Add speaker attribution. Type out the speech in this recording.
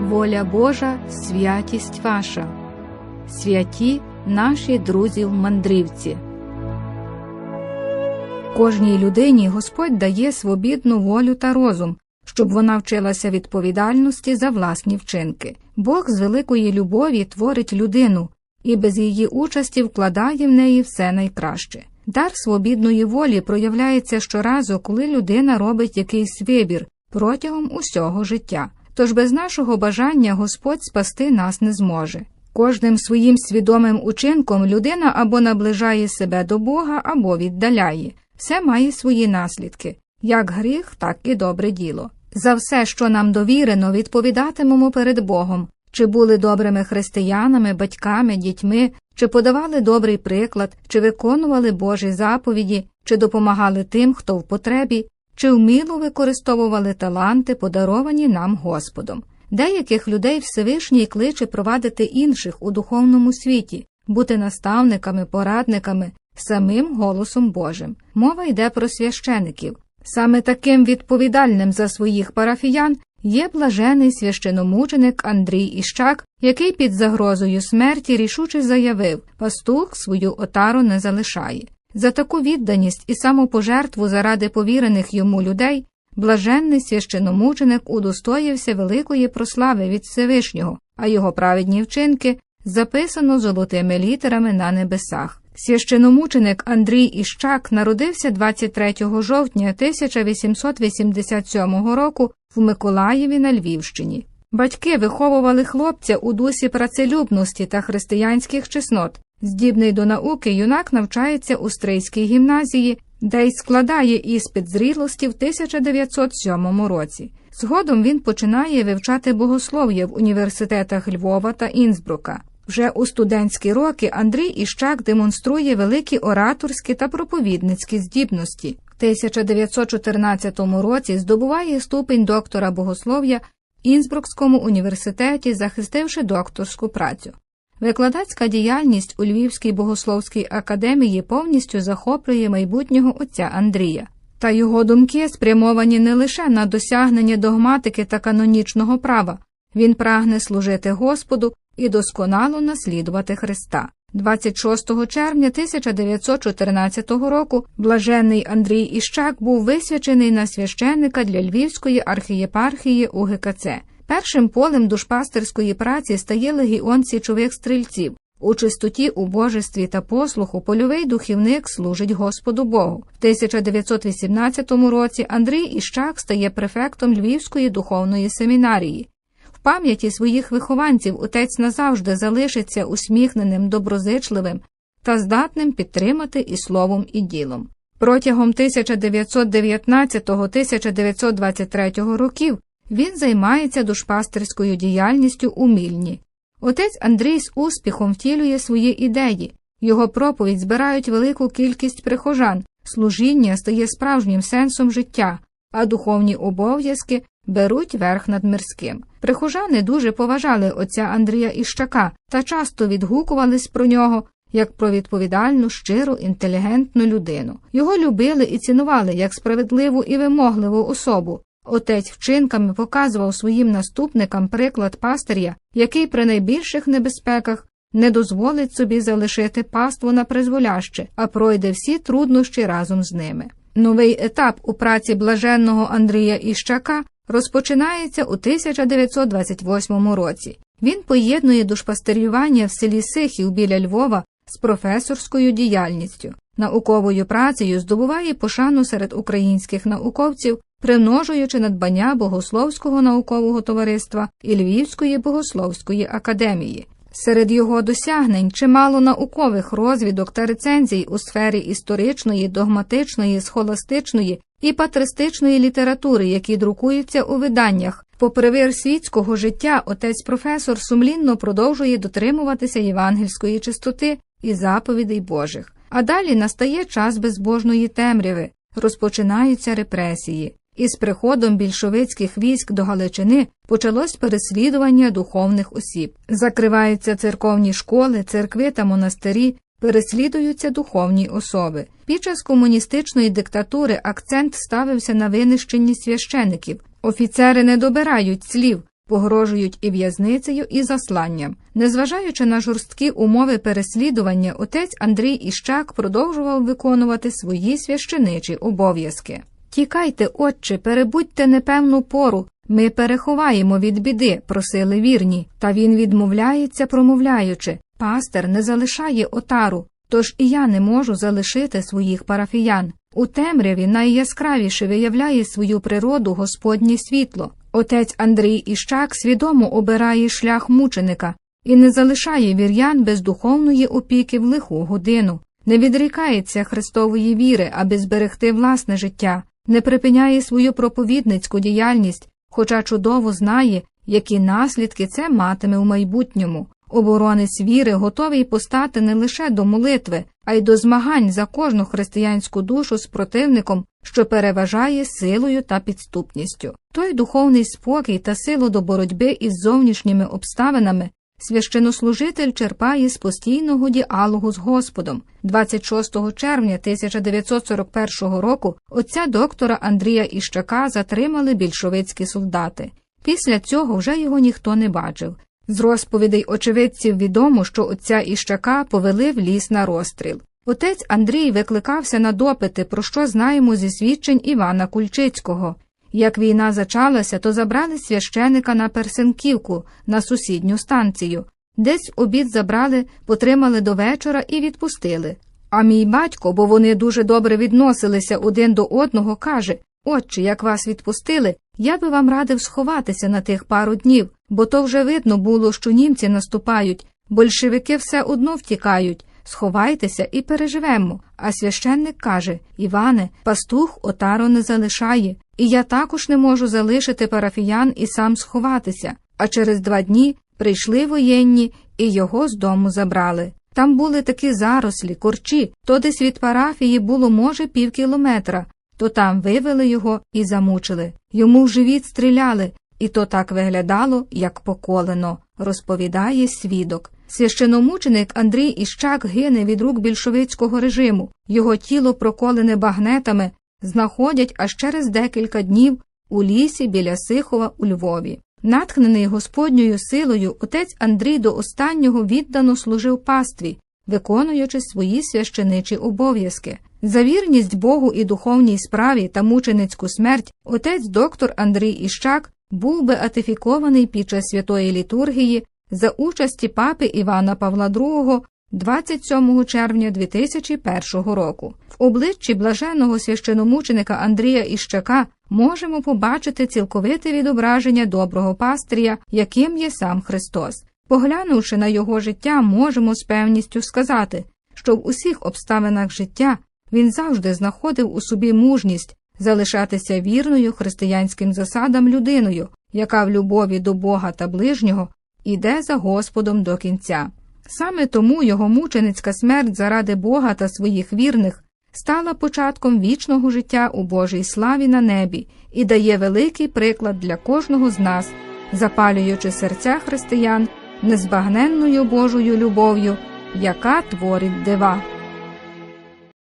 Speaker 1: воля Божа, святість ваша, святі наші друзі-мандрівці. Кожній людині Господь дає свобідну волю та розум, щоб вона вчилася відповідальності за власні вчинки. Бог з великої любові творить людину і без її участі вкладає в неї все найкраще. Дар свобідної волі проявляється щоразу, коли людина робить якийсь вибір протягом усього життя. Тож без нашого бажання Господь спасти нас не зможе. Кожним своїм свідомим учинком людина або наближає себе до Бога, або віддаляє. Все має свої наслідки як гріх, так і добре діло. За все, що нам довірено, відповідатимемо перед Богом, чи були добрими християнами, батьками, дітьми, чи подавали добрий приклад, чи виконували Божі заповіді, чи допомагали тим, хто в потребі, чи вміло використовували таланти, подаровані нам Господом. Деяких людей Всевишній кличе провадити інших у духовному світі, бути наставниками, порадниками, самим голосом Божим. Мова йде про священиків. Саме таким відповідальним за своїх парафіян є блажений священомученик Андрій Іщак, який під загрозою смерті рішуче заявив пастух свою отару не залишає. За таку відданість і самопожертву заради повірених йому людей блаженний священомученик удостоївся великої прослави від Всевишнього, а його праведні вчинки записано золотими літерами на небесах. Священомученик Андрій Іщак народився 23 жовтня 1887 року в Миколаєві на Львівщині. Батьки виховували хлопця у дусі працелюбності та християнських чеснот. Здібний до науки, юнак навчається у Стрийській гімназії, де й складає іспит зрілості в 1907 році. Згодом він починає вивчати богослов'я в університетах Львова та Інсбрука. Вже у студентські роки Андрій Іщак демонструє великі ораторські та проповідницькі здібності. В 1914 році здобуває ступень доктора богослов'я в Інсбрукському університеті, захистивши докторську працю. Викладацька діяльність у Львівській богословській академії повністю захоплює майбутнього отця Андрія. Та його думки спрямовані не лише на досягнення догматики та канонічного права, він прагне служити Господу і досконало наслідувати Христа. 26 червня 1914 року блаженний Андрій Іщак був висвячений на священника для Львівської архієпархії УГКЦ. Першим полем душпастерської праці стає легіон січових стрільців. У чистоті, убожестві та послуху польовий духівник служить Господу Богу. В 1918 році Андрій Іщак стає префектом Львівської духовної семінарії. В пам'яті своїх вихованців отець назавжди залишиться усміхненим, доброзичливим та здатним підтримати і словом, і ділом. Протягом 1919-1923 років він займається душпастерською діяльністю у Мільні. Отець Андрій з успіхом втілює свої ідеї, його проповідь збирають велику кількість прихожан, служіння стає справжнім сенсом життя, а духовні обов'язки беруть верх над мирським. Прихожани дуже поважали отця Андрія Іщака та часто відгукувались про нього як про відповідальну, щиру, інтелігентну людину. Його любили і цінували як справедливу і вимогливу особу. Отець вчинками показував своїм наступникам приклад пастиря, який при найбільших небезпеках не дозволить собі залишити паству на призволяще, а пройде всі труднощі разом з ними. Новий етап у праці блаженного Андрія Іщака розпочинається у 1928 році. Він поєднує душпастерювання в селі Сихів біля Львова з професорською діяльністю, науковою працею здобуває пошану серед українських науковців, примножуючи надбання Богословського наукового товариства і Львівської богословської академії. Серед його досягнень чимало наукових розвідок та рецензій у сфері історичної, догматичної, схоластичної і патристичної літератури, які друкуються у виданнях. Попри вир світського життя, отець професор сумлінно продовжує дотримуватися євангельської чистоти і заповідей Божих. А далі настає час безбожної темряви, розпочинаються репресії. Із приходом більшовицьких військ до Галичини почалось переслідування духовних осіб. Закриваються церковні школи, церкви та монастирі, переслідуються духовні особи. Під час комуністичної диктатури акцент ставився на винищенні священиків. Офіцери не добирають слів, погрожують і в'язницею, і засланням. Незважаючи на жорсткі умови переслідування, отець Андрій Іщак продовжував виконувати свої священичі обов'язки. Тікайте, отче, перебудьте непевну пору. Ми переховаємо від біди, просили вірні, та він відмовляється, промовляючи пастер не залишає отару, тож і я не можу залишити своїх парафіян. У темряві найяскравіше виявляє свою природу Господнє світло. Отець Андрій Іщак свідомо обирає шлях мученика і не залишає вір'ян без духовної опіки в лиху годину, не відрікається Христової віри, аби зберегти власне життя, не припиняє свою проповідницьку діяльність, хоча чудово знає, які наслідки це матиме у майбутньому. Оборонець віри готовий постати не лише до молитви, а й до змагань за кожну християнську душу з противником, що переважає силою та підступністю. Той духовний спокій та силу до боротьби із зовнішніми обставинами священнослужитель черпає з постійного діалогу з Господом. 26 червня 1941 року отця доктора Андрія Іщака затримали більшовицькі солдати. Після цього вже його ніхто не бачив. З розповідей очевидців відомо, що отця Іщака повели в ліс на розстріл. Отець Андрій викликався на допити, про що знаємо зі свідчень Івана Кульчицького. Як війна зачалася, то забрали священика на Персенківку, на сусідню станцію. Десь обід забрали, потримали до вечора і відпустили. А мій батько, бо вони дуже добре відносилися один до одного, каже Отче, як вас відпустили, я би вам радив сховатися на тих пару днів, бо то вже видно було, що німці наступають, большевики все одно втікають. Сховайтеся і переживемо. А священник каже Іване, пастух отаро не залишає, і я також не можу залишити парафіян і сам сховатися. А через два дні прийшли воєнні і його з дому забрали. Там були такі зарослі, корчі, то десь від парафії було, може, пів кілометра, то там вивели його і замучили. Йому в живіт стріляли, і то так виглядало, як поколено, розповідає свідок. Священомученик Андрій Іщак гине від рук більшовицького режиму, його тіло, проколене багнетами, знаходять аж через декілька днів у лісі біля Сихова у Львові. Натхнений Господньою силою, отець Андрій до останнього віддано служив пастві, виконуючи свої священичі обов'язки. За вірність Богу і духовній справі та мученицьку смерть отець доктор Андрій Іщак був беатифікований під час святої літургії за участі папи Івана Павла II 27 червня 2001 року. В обличчі блаженого священомученика Андрія Іщака можемо побачити цілковите відображення доброго пастиря, яким є сам Христос. Поглянувши на його життя, можемо з певністю сказати, що в усіх обставинах життя він завжди знаходив у собі мужність залишатися вірною християнським засадам людиною, яка в любові до Бога та ближнього іде за Господом до кінця. Саме тому його мученицька смерть заради Бога та своїх вірних стала початком вічного життя у Божій славі на небі і дає великий приклад для кожного з нас, запалюючи серця християн незбагненною Божою любов'ю, яка творить дива.